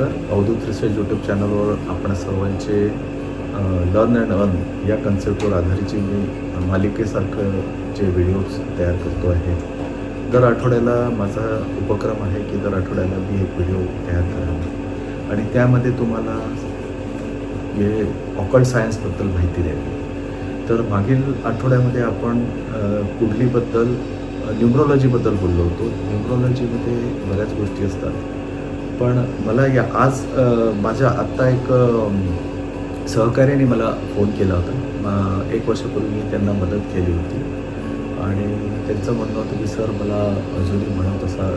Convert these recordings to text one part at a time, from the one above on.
नमस्कार. Avadhoot research YouTube चॅनलवर आपण सर्वांचे लर्न अँड अर्न या कन्सेप्टवर आधारितची मी मालिकेसारखं जे व्हिडिओज तयार करतो आहे. दर आठवड्याला माझा उपक्रम आहे की दर आठवड्याला मी एक व्हिडिओ तयार करावा. आणि त्यामध्ये तुम्हाला हे ऑकल्ट सायन्सबद्दल माहिती द्यावी. तर मागील आठवड्यामध्ये आपण अ, कुंडलीबद्दल न्युमरॉलॉजीबद्दल बोललो होतो. न्युमरॉलॉजीमध्ये बऱ्याच गोष्टी असतात. पण मला या आज माझ्या आत्ता एक सहकार्याने मला फोन केला होता. एक वर्षापूर्वी मी त्यांना मदत केली होती. आणि त्यांचं म्हणणं होतं की सर मला अजूनही म्हणत तसा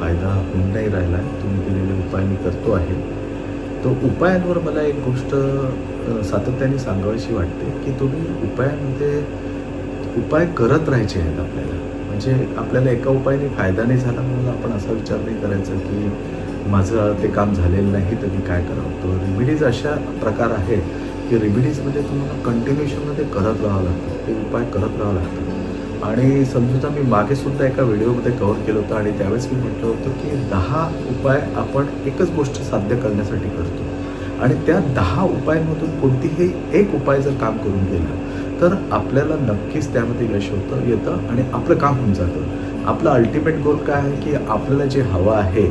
फायदा होऊन नाही राहिला आहे तुम्ही दिलेले उपाय मी करतो आहे. तो उपायांवर मला एक गोष्ट सातत्याने सांगावीशी वाटते की तुम्ही उपायांमध्ये उपाय करत राहायचे आहेत आपल्याला. म्हणजे आपल्याला एका उपायाने फायदा नाही झाला म्हणून आपण असा विचार नाही करायचा की माझं ते काम झालेलं नाही तर मी काय करावं? तो रेमिडीज अशा प्रकार आहेत की रेमिडीजमध्ये तुम्हाला कंटिन्युएशनमध्ये करत राहावं लागतं ते उपाय करत राहावं लागतं आणि समजूता मी मागे सुद्धा एका व्हिडिओमध्ये कव्हर केलं होतं आणि त्यावेळेस मी म्हटलं होतं की दहा उपाय आपण एकच गोष्ट साध्य करण्यासाठी करतो. आणि त्या दहा उपायांमधून कोणतीही एक उपाय जर काम करून गेलं तर आपल्याला नक्कीच त्यामध्ये यश होतं येतं आणि आपलं काम होऊन जातं. आपलं अल्टिमेट गोल काय आहे की आपल्याला जे हवं आहे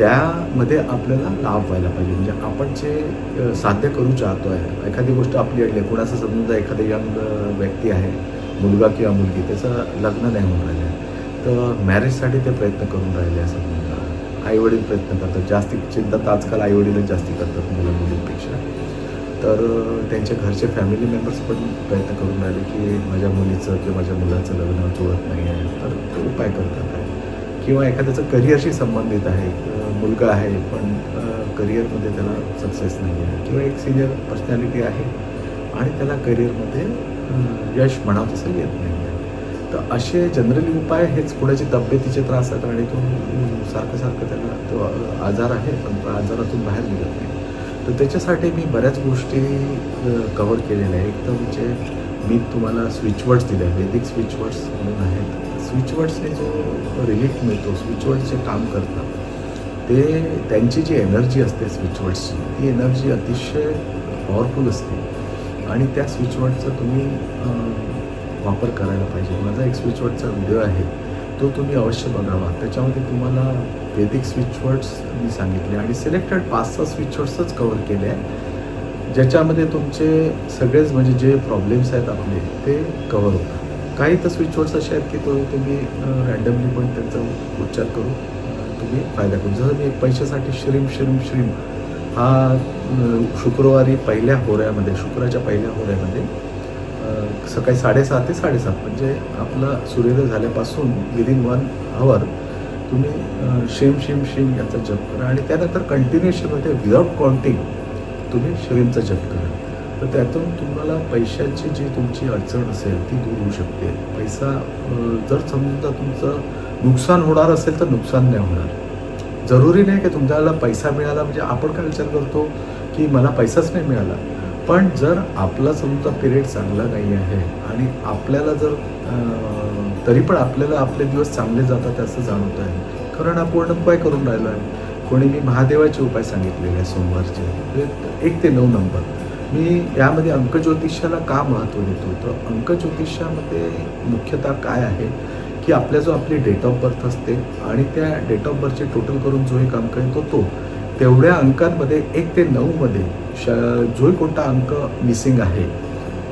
त्यामध्ये आपल्याला लाभ व्हायला पाहिजे. म्हणजे आपण जे साध्य करू चाहतो आहे एखादी गोष्ट आपली अडली आहे कोणाचं समजून जा एखादा यंग व्यक्ती आहे मुलगा किंवा मुलगी त्याचं लग्न नाही होऊन राहिलं आहे तर मॅरेजसाठी ते प्रयत्न करून राहिले असं मुलगा आईवडील प्रयत्न करतात. जास्ती चिंता तर आजकाल आईवडीलच जास्ती करतात मुलं मुलींपेक्षा तर त्यांच्या घरचे फॅमिली मेंबर्स पण प्रयत्न करून राहिले की माझ्या मुलीचं किंवा माझ्या मुलाचं लग्न जुळत नाही आहे तर ते उपाय करतात. किंवा एखाद्याचं करिअरशी संबंधित आहे मुलगा आहे पण करिअरमध्ये त्याला सक्सेस नाही आहे किंवा एक सिनियर पर्सनॅलिटी आहे आणि त्याला करिअरमध्ये यश म्हणावं तसं येत नाही आहे तर असे जनरली उपाय हेच कुणाची तब्येतीचे त्रास आहेत आणि तो सारखं सारखं त्याला तो आजार आहे पण त्या आजारातून बाहेर निघत नाही. तर त्याच्यासाठी मी बऱ्याच गोष्टी कवर केलेल्या आहेत. एक तर म्हणजे मी तुम्हाला स्विचवर्ड्स दिले वैदिक वेदिक स्विचवर्ड्स म्हणून आहेत. स्विचवर्डचे जो रिलीफ मिळतो स्विचवर्ड जे काम करतात ते त्यांची जी एनर्जी असते स्विचवर्डची ती एनर्जी अतिशय पॉवरफुल असते. आणि त्या स्विचवर्डचा तुम्ही वापर करायला पाहिजे. माझा एक स्विचवर्डचा व्हिडिओ आहे तो तुम्ही अवश्य बघावा. त्याच्यामध्ये तुम्हाला वेदिक स्विचवर्ड्स मी सांगितले आणि सिलेक्टेड पाच सहा स्विचवर्ड्सच कवर केले आहे ज्याच्यामध्ये तुमचे सगळेच म्हणजे जे प्रॉब्लेम्स आहेत आपले ते कवर होतात. काही तर स्विचवर्ड्स असे आहेत की तो तुम्ही रॅन्डमली पण त्यांचा उच्चार करून तुम्ही फायदा करू. जसं मी एक पैशासाठी श्रीम श्रीम श्रीम हा शुक्रवारी पहिल्या होऱ्यामध्ये शुक्राच्या पहिल्या होऱ्यामध्ये सकाळी साडेसहा ते साडेसात म्हणजे आपला सूर्योदय झाल्यापासून विदिन वन आवर तुम्ही शेम शेम श्रीम याचा जप करा. आणि त्यानंतर कंटिन्युएशनमध्ये विदाउट काउंटिंग तुम्ही श्रीमचा जप करा. तर त्यातून तुम्हाला पैशाची जी तुमची अडचण असेल ती दूर होऊ शकते. पैसा जर समजा तुमचं नुकसान होणार असेल तर नुकसान नाही होणार. जरुरी नाही की तुमच्याला पैसा मिळाला. म्हणजे आपण काय विचार करतो की मला पैसाच नाही मिळाला. पण जर आपला समजा पिरियड चांगला नाही आहे आणि आपल्याला जर तरी पण आपल्याला आपले दिवस चांगले जातात असं जाणवत आहे. कारण आपण उपाय करून राहिलो आहे. कोणी मी महादेवाचे उपाय सांगितलेले आहे सोमवारचे. एक ते नऊ नंबर. मी यामध्ये अंकज्योतिषाला का महत्त्व देतो तर अंकज्योतिषामध्ये मुख्यतः काय आहे की आपल्या जो आपली डेट ऑफ बर्थ असते आणि त्या डेट ऑफ बर्थचे टोटल करून जो एक अंक येतो तो तेवढ्या अंकांमध्ये एक ते नऊमध्ये श जोही कोणता अंक मिसिंग आहे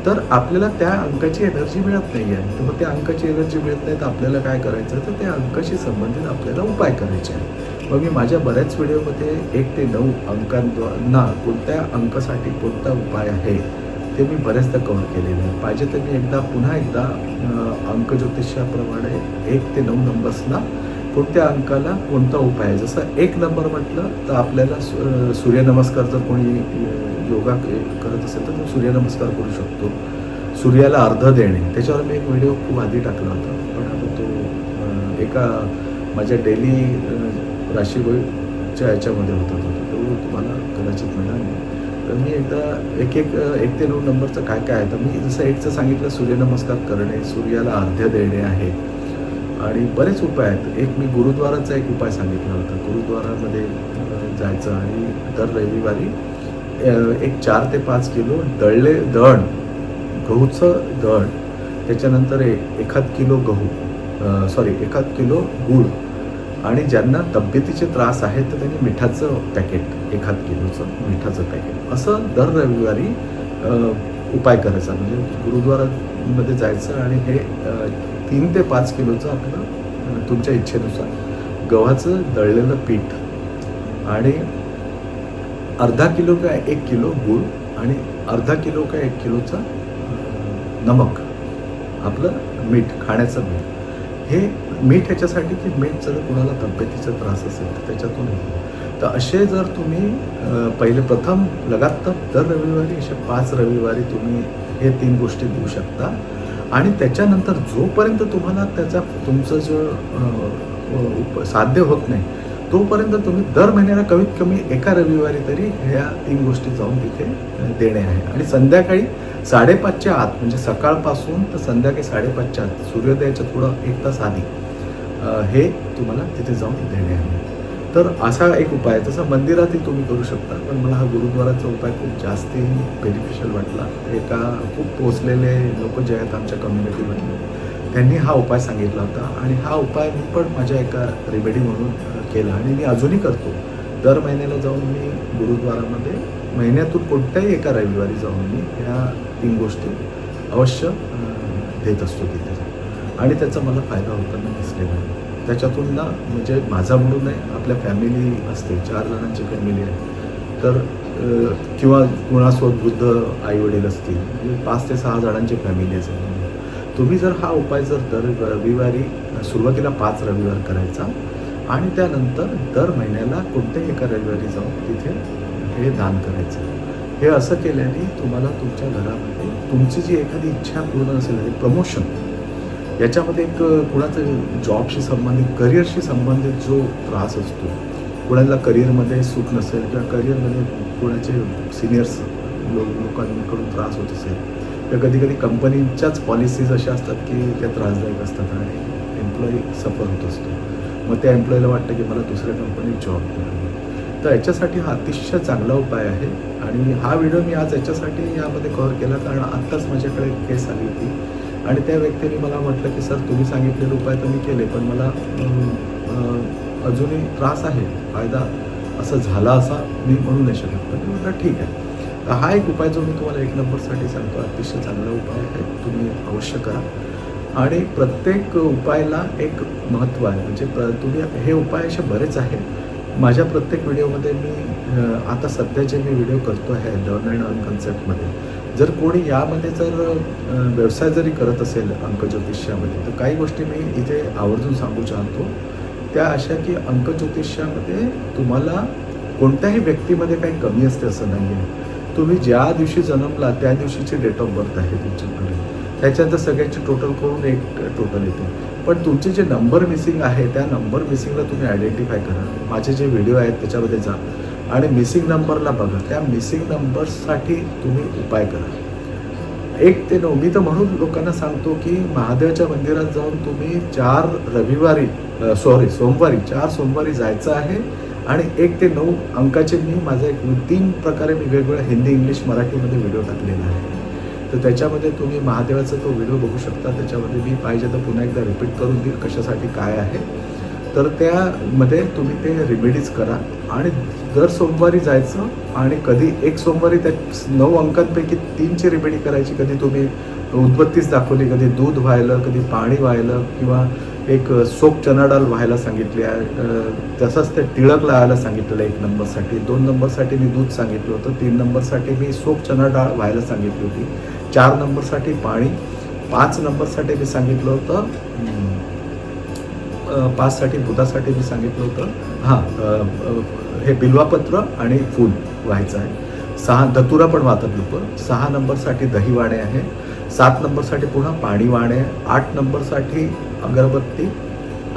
तर आपल्याला त्या अंकाची एनर्जी मिळत नाही आहे तर मग त्या अंकाची एनर्जी मिळत नाही तर आपल्याला काय करायचं? तर त्या अंकाशी संबंधित आपल्याला उपाय करायचे आहे मग मी माझ्या बऱ्याच व्हिडिओमध्ये एक ते नऊ अंकांना कोणत्या अंकासाठी कोणता उपाय आहे ते मी बऱ्याचदा कव्हर केलेलं आहे. पाहिजे तर मी एकदा पुन्हा एकदा अंक ज्योतिषाप्रमाणे एक ते नऊ नंबर्सना कोणत्या अंकाला कोणता उपाय आहे? जसं एक नंबर म्हटलं तर आपल्याला सु- सूर्यनमस्कार जर कोणी योगा करत असेल तर तो सूर्यनमस्कार करू शकतो. सूर्याला अर्ध देणे. त्याच्यावर मी एक व्हिडिओ खूप आधी टाकला होता. पण आता तो एका माझ्या डेली राशीबळच्या याच्यामध्ये होता होतो तो तुम्हाला कदाचित मिळणार नाही. तर मी एकदा एक एक एक ते नऊ नंबरचं काय काय आहे तर मी जसं एकचं सांगितलं सूर्यनमस्कार करणे सूर्याला अर्ध्य देणे आहे. आणि बरेच उपाय आहेत. एक मी गुरुद्वाराचा एक उपाय सांगितला होता. गुरुद्वारामध्ये जायचं आणि दर रविवारी एक चार ते पाच किलो दळले दळण गहूचं दळण त्याच्यानंतर ए एखाद किलो गहू सॉरी एखाद किलो गूळ आणि ज्यांना तब्येतीचे त्रास आहेत तर त्यांनी मिठाचं पॅकेट एखाद किलोचं मिठाचं पॅकेट असं दर रविवारी उपाय करायचा. म्हणजे गुरुद्वारामध्ये जायचं आणि हे तीन ते पाच किलोचं आपलं तुमच्या इच्छेनुसार गव्हाचं दळलेलं पीठ आणि अर्धा किलो काय एक किलो गूळ आणि अर्धा किलो काय एक किलोचा नमक. आपलं मीठ खाण्याचं मीठ. हे मीठ ह्याच्यासाठी की मीठ जर कुणाला तब्येतीचा त्रास असेल तर त्याच्यातून तर असे जर तुम्ही पहिले प्रथम लगातार दर रविवारी असे पाच रविवारी तुम्ही हे तीन गोष्टी देऊ शकता. आणि त्याच्यानंतर जोपर्यंत तुम्हाला त्याचा तुमचं जे उप- साध्य होत नाही तोपर्यंत तुम्ही दर महिन्याला कमीत कमी एका रविवारी तरी ह्या तीन गोष्टी जाऊन तिथे देणे आहे. आणि संध्याकाळी साडेपाचच्या आत म्हणजे सकाळपासून तर संध्याकाळी साडेपाचच्या आत सूर्योदयाच्या थोडं एक तास आधी हे तुम्हाला तिथे जाऊन देणे आहे. तर असा एक उपाय जसं मंदिरातही तुम्ही करू शकता पण मला हा गुरुद्वाराचा उपाय खूप जास्ती बेनिफिशियल वाटला. एका खूप पोचलेले लोक जे आहेत आमच्या कम्युनिटीमधले त्यांनी हा उपाय सांगितला होता. आणि हा उपाय मी पण माझ्या एका रेमेडी म्हणून केला आणि मी अजूनही करतो. दर महिन्याला जाऊन मी गुरुद्वारामध्ये महिन्यातून कोणत्याही एका रविवारी जाऊन मी ह्या तीन गोष्टी अवश्य देत असतो तिथे. आणि त्याचा मला फायदा होताना दिसलेला आहे त्याच्यातून ना म्हणजे माझा म्हणून नाही आपल्या फॅमिली असते. चार जणांची फॅमिली आहे. तर किंवा कुणासोबत वृद्ध आई वडील असतील म्हणजे पाच ते सहा जणांची फॅमिली आहे. तुम्ही जर हा उपाय जर दर रविवारी सुरुवातीला पाच रविवार करायचा आणि त्यानंतर दर महिन्याला कोणत्याही एका रविवारी जाऊन तिथे हे दान करायचं. हे असं केल्याने तुम्हाला तुमच्या घरामध्ये तुमची जी एखादी इच्छा पूर्ण असेल प्रमोशन याच्यामध्ये एक कुणाचं जॉबशी संबंधित करिअरशी संबंधित जो त्रास असतो कुणाला करिअरमध्ये सुख नसेल किंवा करिअरमध्ये कुणाचे सिनियर्स लोक लोकांकडून त्रास होत असेल किंवा कधी कधी कंपनीच्याच पॉलिसीज अशा असतात की त्या त्रासदायक असतात आणि एम्प्लॉई सफर होत असतो. मग त्या एम्प्लॉईला वाटतं की मला दुसऱ्या कंपनीत जॉब मिळाला तर याच्यासाठी हा अतिशय चांगला उपाय आहे आणि हा व्हिडिओ मी आज याच्यासाठी यामध्ये कव्हर केला कारण आत्ताच माझ्याकडे केस आली होती. आणि त्या व्यक्तीने मला म्हटलं की सर तुम्ही सांगितलेले उपाय तर मी केले पण मला अजूनही त्रास आहे. फायदा असं झाला असा मी म्हणू नाही शकत. पण मी म्हटलं ठीक आहे. तर हा एक उपाय जो मी तुम्हाला एक नंबरसाठी सांगतो अतिशय चांगला उपाय आहे. तुम्ही अवश्य करा. आणि प्रत्येक उपायाला एक महत्त्व आहे. म्हणजे प्र तुम्ही हे उपाय असे बरेच आहेत. माझ्या प्रत्येक व्हिडिओमध्ये मी आता सध्या जे मी व्हिडिओ करतो आहे लर्न अँड अर्न कन्सेप्टमध्ये. जर कोणी यामध्ये जर व्यवसाय जरी करत असेल अंकज्योतिष्यामध्ये तर काही गोष्टी मी इथे आवर्जून सांगू चाहतो. त्या अशा की अंकज्योतिष्यामध्ये तुम्हाला कोणत्याही व्यक्तीमध्ये काही कमी असते असं नाही आहे तुम्ही ज्या दिवशी जन्मला त्या दिवशीची डेट ऑफ बर्थ आहे तुमच्याकडे. त्याच्यानंतर सगळ्यांची टोटल करून एक टोटल येते. पण तुमचे जे नंबर मिसिंग आहे त्या नंबर मिसिंगला तुम्ही आयडेंटिफाय करा. माझे जे व्हिडिओ आहेत त्याच्यामध्ये जा. आणि मिसिंग नंबरला बघा. त्या मिसिंग नंबरसाठी तुम्ही उपाय करा. एक ते नऊ मी तर म्हणून लोकांना सांगतो की महादेवाच्या मंदिरात जाऊन तुम्ही चार रविवारी सॉरी सोमवारी चार सोमवारी जायचं आहे. आणि एक ते नऊ अंकाचे मी माझा एक तीन प्रकारे मी वेगवेगळ्या हिंदी इंग्लिश मराठीमध्ये व्हिडिओ टाकलेला आहे. तर त्याच्यामध्ये तुम्ही महादेवाचा तो व्हिडिओ बघू शकता. त्याच्यामध्ये मी पाहिजे तर पुन्हा एकदा रिपीट करून देईल कशासाठी काय आहे. तर त्यामध्ये तुम्ही ते रिमेडीज करा. आणि दर सोमवारी जायचं आणि कधी एक सोमवारी त्या नऊ अंकांपैकी तीनची रिमेडी करायची. कधी तुम्ही उदबत्तीच दाखवली कधी दूध व्हायलं कधी पाणी व्हायलं किंवा एक सोप चना डाळ व्हायला सांगितली आहे. तसंच ते टिळक लावायला सांगितलेलं एक नंबरसाठी. दोन नंबरसाठी मी दूध सांगितलं होतं. तीन नंबरसाठी मी सोप चना डाळ व्हायला सांगितली होती. चार नंबरसाठी पाणी पाच नंबरसाठी मी सांगितलं होतं. पाचसाठी बुधासाठी मी सांगितलं होतं. हां हे बिल्वापत्र आणि फूल व्हायचं आहे. सहा धतुरा पण वाहतात लोक. सहा नंबरसाठी दही वाणे आहे. सात नंबरसाठी पुन्हा पाणी वाणे आठ नंबरसाठी अगरबत्ती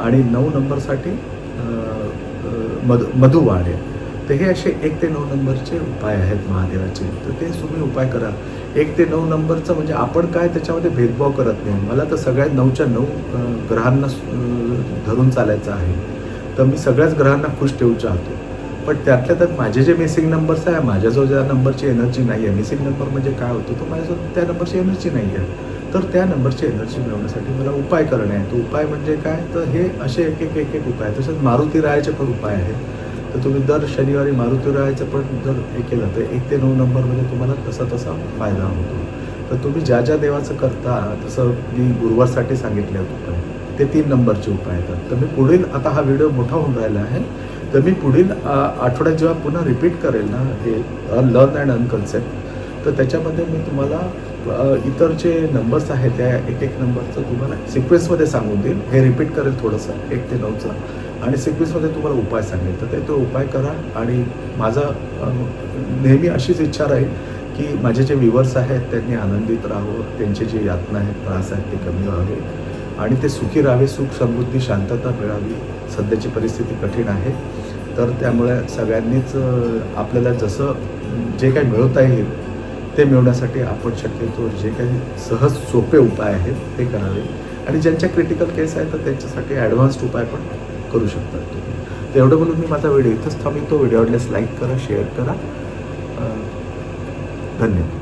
आणि नऊ नंबरसाठी मधु मधुवाणे तर हे असे एक ते नऊ नंबरचे उपाय आहेत महादेवाचे. तर ते तुम्ही उपाय करा. एक ते नऊ नंबरचं म्हणजे आपण काय त्याच्यामध्ये भेदभाव करत नाही. मला तर सगळ्या नऊच्या नऊ ग्रहांना धरून चालायचं आहे. तर मी सगळ्याच ग्रहांना खुश ठेवू चाहतो पण त्यातल्या त्यात माझे जे मिसिंग नंबर्स आहे माझ्याजवळ ज्या नंबरची एनर्जी नाही आहे. मिसिंग नंबर म्हणजे काय होतं? तो माझ्याजवळ त्या नंबरची एनर्जी नाही आहे. तर त्या नंबरची एनर्जी मिळवण्यासाठी मला उपाय करणे आहे तो उपाय म्हणजे काय? तर हे असे एक एक एक एक उपाय तसेच मारुती रायाचे पण उपाय आहेत. तर तुम्ही दर शनिवारी मारुती रायाचं पण जर हे केलं तर एक ते नऊ नंबरमध्ये तुम्हाला तसा तसा फायदा होतो. तर तुम्ही ज्या ज्या देवाचं करता तसं मी गुरुवारसाठी सांगितले उपाय ते तीन नंबरचे उपाय येतात तर मी पुढील आता हा व्हिडिओ मोठा होऊन राहिला आहे तर मी पुढील आठवड्यात जेव्हा पुन्हा रिपीट करेल ना हे लर्न अँड अन कन्सेप्ट तर त्याच्यामध्ये मी तुम्हाला इतर जे नंबर्स आहेत त्या एक एक नंबरचं तुम्हाला सिक्वेन्समध्ये सांगून देईल. हे रिपीट करेल थोडंसं एक ते नऊचं. आणि सिक्वेन्समध्ये तुम्हाला उपाय सांगेल तर ते तो उपाय करा आणि माझा नेहमी अशीच इच्छा राहील की माझे जे व्ह्युअर्स आहेत त्यांनी आनंदित राहावं त्यांचे जे यातना आहेत त्रास आहेत ते कमी व्हावे आणि ते सुखी राहावे सुख समृद्धी शांतता मिळावी. सध्याची परिस्थिती कठीण आहे. तर त्यामुळे सगळ्यांनीच आपल्याला जसं जे काही मिळवता येईल ते मिळवण्यासाठी आपण शक्यतो जे काही सहज सोपे उपाय आहेत ते करावे. आणि ज्यांच्या क्रिटिकल केस आहेत तर त्यांच्यासाठी ॲडव्हान्स्ड उपाय पण करू शकतात तुम्ही. एवढं बोलून मी माझा व्हिडिओ इथंच थांबवतो. व्हिडिओ आवडल्यास लाईक करा शेअर करा. धन्यवाद.